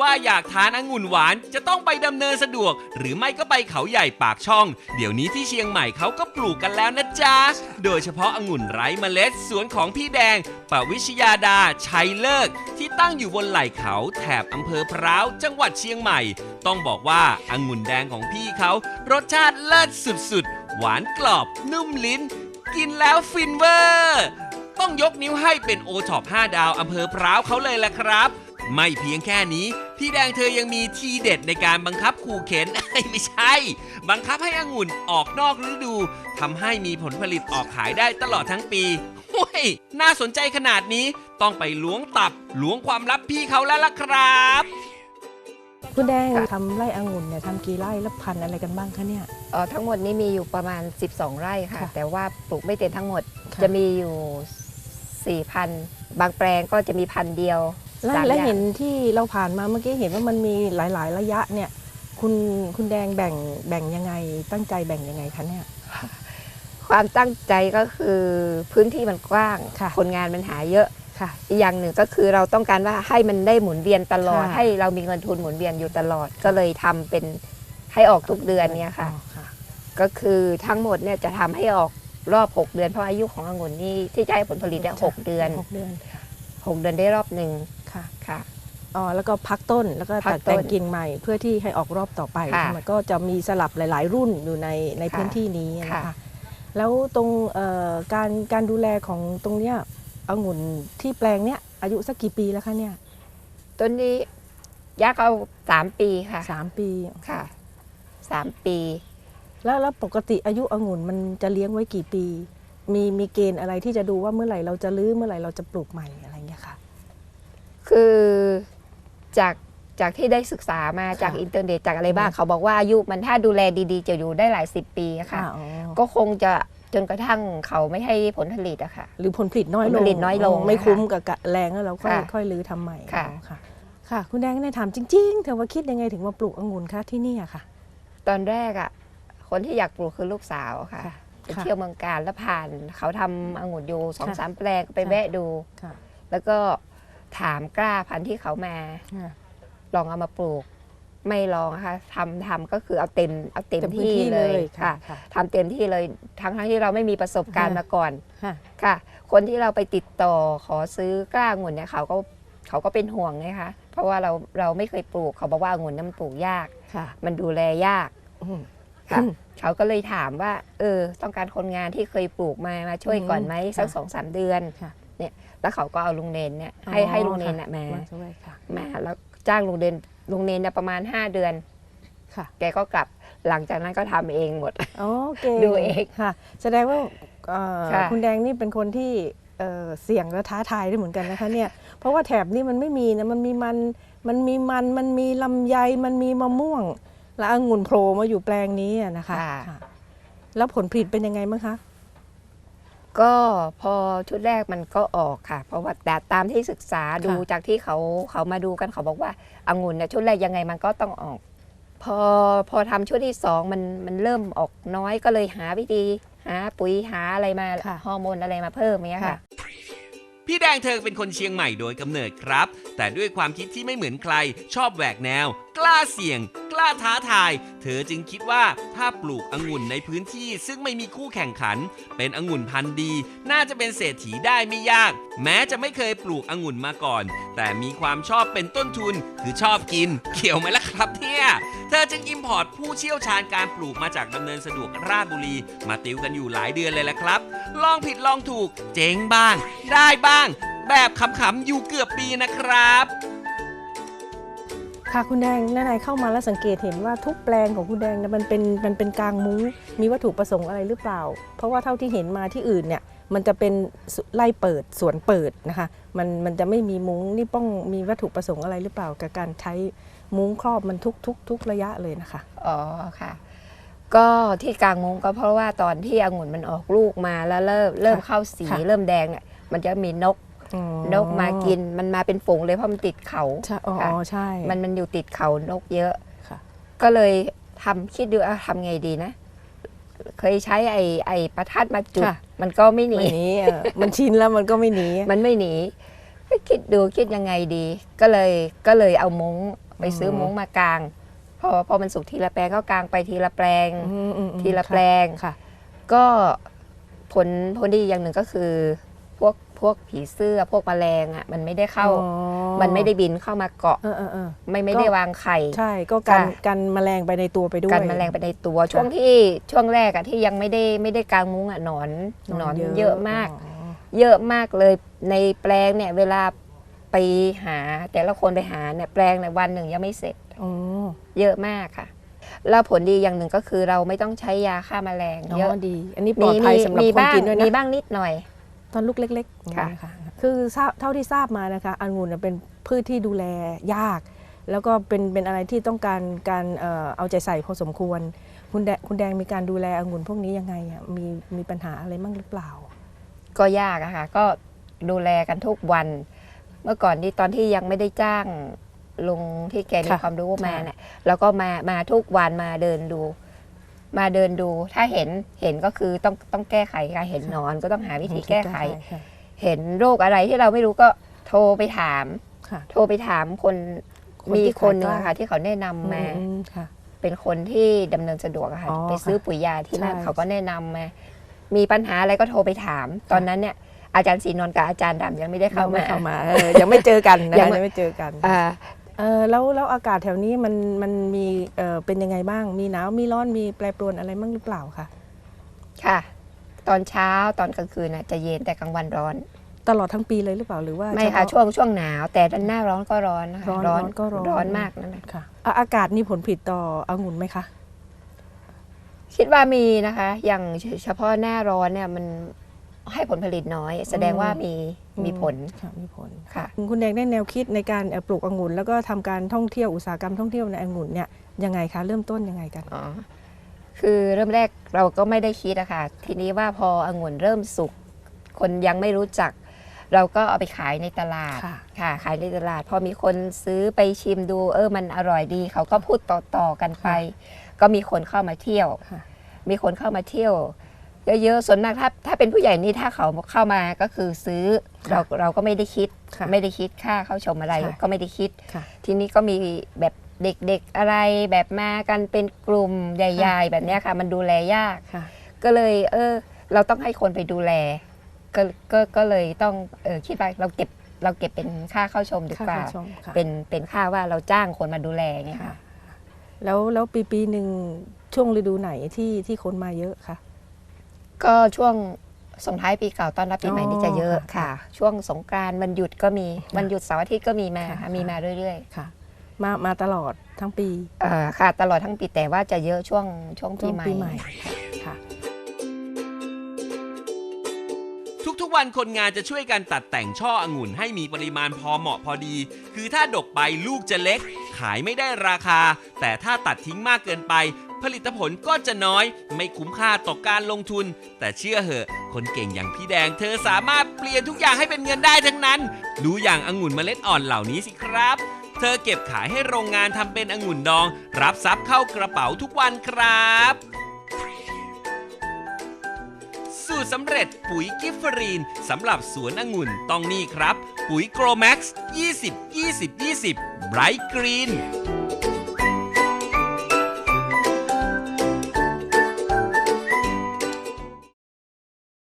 ว่าอยากทานองุ่นหวาน จะต้องไปดำเนินสะดวก หรือไม่ก็ไปเขาใหญ่ปากช่อง เดี๋ยวนี้ที่เชียงใหม่เขาก็ปลูกกันแล้วนะจ๊ะ โดยเฉพาะองุ่นไร้เมล็ดสวนของพี่แดงปวิชยาดาชัยเลิก ที่ตั้งอยู่บนไหล่เขาแถบอำเภอพร้าวจังหวัดเชียงใหม่ ต้องบอกว่าองุ่นแดงของพี่เขา รสชาติเลิศสุดๆ หวานกรอบนุ่มลิ้น กินแล้วฟินเวอร์ ต้องยกนิ้วให้เป็นโอท็อป5ดาวอำเภอพร้าวเขาเลยแหละครับ ไม่เพียงแค่นี้ พี่แดงเธอยังมีทีเด็ดในการบังคับขู่เข็น ไม่ใช่ บังคับให้องุ่นออกนอกฤดูทำให้มีผลผลิตออกขายได้ตลอดทั้งปีห้วยน่าสนใจขนาดนี้ต้องไปล้วงตับล้วงความลับพี่เขาแล้วล่ะครับคุณแดงทำไร่องุ่นเนี่ยทำกี่ไร่แล้วพันธุ์อะไรกันบ้างคะเนี่ยเอ่อทั้งหมดนี้มีอยู่ประมาณ 12 ไร่ค่ะ ค่ะแต่ว่าปลูกไม่เต็มทั้งหมด ค่ะ จะมีอยู่4พันบางแปลงก็จะมีพันเดียว แล้วสามแล้วอย่าง เห็นที่เราผ่านมาเมื่อกี้เห็นว่ามันมีหลาย ๆ ระยะเนี่ย คุณคุณแดงแบ่งแบ่งยังไงตั้งใจแบ่งยังไงคะเนี่ย ความตั้งใจก็คือพื้นที่มันกว้างค่ะคนงานมันหาเยอะค่ะ อีกอย่างหนึ่งก็คือเราต้องการว่าให้มันได้หมุนเวียนตลอด ค่ะ ให้เรามีเงินทุนหมุนเวียนอยู่ตลอด ก็เลยทำเป็นให้ออกทุกเดือนเนี่ยค่ะ อ๋อค่ะก็คือทั้งหมดเนี่ยจะทำให้ออกรอบ 6 เดือนเพราะอายุขององุ่นนี่ที่จะให้ผลผลิตเนี่ยหกเดือน หกเดือนค่ะหกเดือนได้รอบหนึ่ง ค่ะค่ะ อ๋อแล้วก็พักต้นแล้วก็พักตัดต้นแต่งกิ่งใหม่เพื่อที่ให้ออกรอบต่อไปค่ะมันก็จะมีสลับหลาย ๆ รุ่นอยู่ในในค่ะพื้นที่นี้นะค่ะ คะ แล้วตรงเอ่อการการดูแลของตรงเนี้ยองุ่นที่แปลงเนี้ยอายุสักกี่ปีแล้วคะเนี่ยต้นนี้ยักษ์เอาสามปีค่ะสามปี ค่ะสามปี แล้วแล้วปกติอายุองุ่นมันจะเลี้ยงไว้กี่ปี มีมีเกณฑ์อะไรที่จะดูว่าเมื่อไหร่เราจะรื้อเมื่อไหร่เราจะปลูกใหม่อะไรอย่างเงี้ยค่ะ คือจากจากที่ได้ศึกษามาค่ะจากอินเทอร์เน็ตจากอะไรบ้างอืมเขาบอกว่าอายุมันถ้าดูแลดีๆ จะอยู่ได้หลายสิบปีอะค่ะ อ๋อก็คงจะจนกระทั่งเขาไม่ให้ผลผลิตอะค่ะ หรือผลผลิตน้อยลผลงผลิตน้อยลงไม่นะคะคุ้มกับกะแรงแล้วเราค่อยค่ะค่อยรื้อทำใหม่ค่ะอ๋อค่ะ ค่ะ คุณแดงเนี่ยถามจริงๆเธอว่าคิดยังไงถึงมาปลูกองุ่นคะที่นี่อะค่ะ ตอนแรกอะคนที่อยากปลูกคือลูกสาวค่ะค่ะไปค่ะเที่ยวเมืองการแล้วผ่าน เขาทำองุ่นอยู่สองค่ะสามแปลงไปค่ะ แวะดู ค่ะ แล้วก็ ถามกล้าพันธุ์ที่เขามา ค่ะ ลองเอามาปลูก ไม่ลองค่ะทำทำก็คือเอาเต็มเอาเต็มเต็มพื้นที่ที่เลเลยยค่ะค่ะทำเต็มที่เลยทั้งทั้งที่เราไม่มีประสบการณ์ค่ะ มาก่อนค่ะ ค่ะ คนที่เราไปติดต่อขอซื้อกล้าองุ่นเนี่ยเขาก็เขาก็เป็นห่วงไงคะเพราะว่าเราเราไม่เคยปลูกเขาบอกว่าองุ่นนั้นมันปลูกยาก ค่ะมันดูแลยาก อืม ค่ะอืมเขาก็เลยถามว่า เออ ต้องการคนงานที่เคยปลูกมา มาช่วยก่อนไหมอืมสักค่ะสองสามเดือนค่ะ เนี่ย แล้วเขาก็เอาลุงเนนเนี่ยให้อ๋อให้ลุงเนนค่ะน่ะมามาช่วยค่ะมาแล้วจ้างลุงเนนลุงเนนเนี่ยประมาณ 5 เดือนค่ะแกก็กลับหลังจากนั้นก็ทำเองหมดโอเก่งดูเองค่ะ แสดงว่าเอ่อค่ะคุณแดงนี่เป็นคนที่เอ่อเสี่ยงและท้าทายได้เหมือนกันนะคะเนี่ยเพราะว่าแถบนี้มันไม่มีนะมันมีมันมันมีมันมันมีลำไยมันมีมะม่วง และองุ่นโผล่มาอยู่แปลงนี้อะนะคะค่ะค่ะแล้วผลผลิตเป็นยังไงบ้างคะ ก็พอชุดแรกมันก็ออกค่ะ เพราะว่าแต่ตามที่ศึกษาดูจากที่เขาเขามาดูกันเขาบอกว่าองุ่นเนี่ยชุดแรกยังไงมันก็ต้องออก พอพอทำชุดที่สองมันมันเริ่มออกน้อยก็เลยหาวิธีหาปุ๋ยหาอะไรมาค่ะฮอร์โมนอะไรมาเพิ่มอย่างเงี้ยค่ะ พี่แดงเธอเป็นคนเชียงใหม่โดยกำเนิดครับ แต่ด้วยความคิดที่ไม่เหมือนใครชอบแหวกแนว กล้าเสี่ยง กล้าท้าทาย เธอจึงคิดว่าถ้าปลูกองุ่นในพื้นที่ซึ่งไม่มีคู่แข่งขัน เป็นองุ่นพันธุ์ดี น่าจะเป็นเศรษฐีได้ไม่ยาก แม้จะไม่เคยปลูกองุ่นมาก่อน แต่มีความชอบเป็นต้นทุน คือชอบกินเกี่ยวไหมล่ะครับเนี่ยเธอจึงอิมพอร์ตผู้เชี่ยวชาญการปลูกมาจากดำเนินสะดวกราชบุรี มาติวกันอยู่หลายเดือนเลยแหละครับ ลองผิดลองถูก เจ๊งบ้าง ได้บ้าง แบบขำๆอยู่เกือบปีนะครับ ค่ะคุณแดงนายเข้ามาแล้วสังเกตเห็นว่าทุกแปลงของคุณแดงเนี่ยมันเป็นมันเป็นกลางมุ้งมีวัตถุประสงค์อะไรหรือเปล่า เพราะว่าเท่าที่เห็นมาที่อื่นเนี่ยมันจะเป็นสุไล่เปิดสวนเปิดนะคะมันมันจะไม่มีมุ้งนี่ป้องมีวัตถุประสงค์อะไรหรือเปล่า กับการใช้มุ้งครอบมันทุกทุกทุกระยะเลยนะคะอ๋อค่ะ ก็ที่กลางมุ้งก็เพราะว่าตอนที่องุ่นมันออกลูกมาแล้วเริ่มเริ่มเข้าสีค่ะเริ่มแดงเนี่ยมันจะมีนกอ๋อ นกมากินมันมาเป็นฝูงเลยเพราะมันติดเขาใช่อ๋อค่ะอ๋อใช่ มันมันอยู่ติดเขานกเยอะค่ะก็เลยทำคิดดูอะทำไงดีนะ เคยใช้ไอ้ไอ้ประทัดมาจุดค่ะมันก็ไม่หนีไม่หนีเออมันชินแล้วมันก็ไม่หนี มันไม่หนีคิดดูคิดยังไงดี ก็เลยก็เลยเอามุ้งไปซื้อมุ้งมากางพอพอมันสุกทีละแปลงก็กางไปทีละแปลงอืมอืมอืมทีละแปลงค่ะ ก็ผลผลดีอย่างหนึ่งก็คือ พวกพวกผีเสื้อพวกแมลงอะมันไม่ได้เข้า อ๋อมันไม่ได้บินเข้ามาเกาะ เออเออเออ ไม่ไม่ก็ได้วางไข่ ใช่ก็กันค่ะ กันแมลงไปในตัวไปด้วย กันแมลงไปในตัวช่วงที่ช่วงแรกอะที่ยังไม่ได้ไม่ได้กางมุ้งอะหนอนหนอนเยอะมาก อ๋อเยอะมากเลยในแปลงเนี่ยเวลาไปหา แต่ละคนไปหาเนี่ยแปลงในยวันหนึ่งยังไม่เสร็จ อ๋อเยอะมากค่ะแล้วผลดีอย่างหนึ่งก็คือเราไม่ต้องใช้ยาฆ่าแมลงอ๋เยอะอดี อันนี้ปลอดภัยสำหรับมีคนบ้างกินด้วยมีนะบ้างนิดหน่อย ตอนลูกเล็กๆค่ะนคือทราบเท่าที่ทราบมานะคะองุ่นเนยเป็นพืชที่ดูแลยาก แล้วก็เป็นเป็นอะไรที่ต้องการการเอ่อเอาใจใส่พอสมควร คุณแดงคุณแดงมีการดูแลองุ่นพวกนี้ยังไงอะมีมีปัญหาอะไรบ้างหรือเปล่า ก็ยากอะค่ะก็ดูแลกันทุกวัน เมื่อก่อนที่ตอนที่ยังไม่ได้จ้างลุงที่แกมีค่ะความรู้มาค่ะเนี่ยแล้วก็มามาทุกวันมาเดินดู มาเดินดู ถ้าเห็นเห็นก็คือต้องต้องแก้ไขค่ะเห็นหนอนก็ต้องหาวิธีแก้ไขค่ะเห็นโรคอะไรที่เราไม่รู้ก็โทรไปถามค่ะโทรไปถามคนคนที่มีคนหนึงขายอะค่ะ ที่เขาแนะนำมาอืมค่ะเป็นคนที่ดำเนินสะดวกอะค่ะอ๋อไปซื้อปุ๋ยยาที่นั่นใช่เขาก็แนะนำมามีปัญหาอะไรก็โทรไปถาม ตอนนั้นเนี่ยอาจารย์ศรีนนท์กับอาจารย์ดำยังไม่ได้เข้ายังไม่มาเข้ามาเออยังไม่เจอกันนะยัคะงไม่ยังไม่เจอกันอ่า เออแล้วแล้วอากาศแถวนี้มันมันมีเออเป็นยังไงบ้าง มีหนาวมีร้อนมีแปรปรวนอะไรบ้างหรือเปล่าคะค่ะ ตอนเช้าตอนกลางคืนน่ะจะเย็นแต่กลางวันร้อน ตลอดทั้งปีเลยหรือเปล่าหรือว่าไม่ค่ะเฉพาช่วงช่วงหนาว แต่หน้าร้อนก็ร้อนนะคะร้อนร้อนก็ร้อนร้อนมากนั่นแหละค่ะอะอากาศมีผลผิดต่อองุ่นไหมคะ คิดว่ามีนะคะ อย่างเฉพาะหน้าร้อนเนี่ยมัน ให้ผลผลิตน้อย แสดงว่ามีมีผลค่ะมีผลค่ะคุณแดงได้แนวคิดในการเอ่อปลูกองุ่น แล้วก็ทำการท่องเที่ยวอุตสาหกรรมท่องเที่ยวในองุ่นเนี่ยยังไงคะเริ่มต้นยังไงกันอ๋อคือเริ่มแรกเราก็ไม่ได้คิดอะค่ะทีนี้ว่าพอองุ่นเริ่มสุกคนยังไม่รู้จัก เราก็เอาไปขายในตลาดค่ะค่ะขายในตลาด พอมีคนซื้อไปชิมดูเออมันอร่อยดี เขาก็พูดต่อๆกันไป ก็มีคนเข้ามาเที่ยวค่ะมีคนเข้ามาเที่ยว เยอะๆส่วนมากถ้าถ้าเป็นผู้ใหญ่นี่ถ้าเขาเข้ามาก็คือซื้อเราเราก็ไม่ได้คิดค่ะไม่ได้คิดค่าเข้าชมอะไรค่ะก็ไม่ได้คิด ค่ะทีนี้ก็มีแบบเด็กๆอะไรแบบมากันเป็นกลุ่มใหญ่ๆ แบบเนี้ยค่ะ มันดูแลยาก ค่ะ ก็เลย เออ เราต้องให้คนไปดูแล ก็ก็ก็เลยต้องเออคิดว่าเราเก็บเราเก็บเป็นค่าเข้าชมดีค่ะกว่าคุณผู้ชมค่ะเป็นเป็นค่าว่าเราจ้างคนมาดูแลไงค่ะ ค่ะ แล้วแล้วปีปีหนึ่งช่วงฤดูไหนที่ที่คนมาเยอะคะ ก็ช่วงส่งท้ายปีเก่าต้อนรับปีใหม่อ๋อนี่จะเยอะค่ะค่ะ ช่วงสงกรานต์วันหยุดก็มีวันหยุดเสาร์อาทิตย์ก็มีมาค่ะค่ะมีมาเรื่อยค่ะ มามาตลอดทั้งปีๆเอ่อค่ะตลอดทั้งปีแต่ว่าจะเยอะช่วงช่วงช่ปีวงใหม่ปีใหม่ค่ะทุกๆวันคนงานจะช่วยกันตัดแต่งช่อองุ่นให้มีปริมาณพอเหมาะพอดี คือถ้าดกไปลูกจะเล็ก ขายไม่ได้ราคา แต่ถ้าตัดทิ้งมากเกินไป ผลิตผลก็จะน้อย ไม่คุ้มค่าต่อการลงทุน แต่เชื่อเหอะ คนเก่งอย่างพี่แดงเธอสามารถเปลี่ยนทุกอย่างให้เป็นเงินได้ทั้งนั้น ดูอย่างองุ่นเมล็ดอ่อนเหล่านี้สิครับ เธอเก็บขายให้โรงงานทำเป็นองุ่นดอง รับทรัพย์เข้ากระเป๋าทุกวันครับสูตรสำเร็จปุ๋ยกิฟฟรีนสำหรับสวนองุ่นต้องนี่ครับ ปุ๋ยโกลแม็กซ์ 20 20 20 Bright Green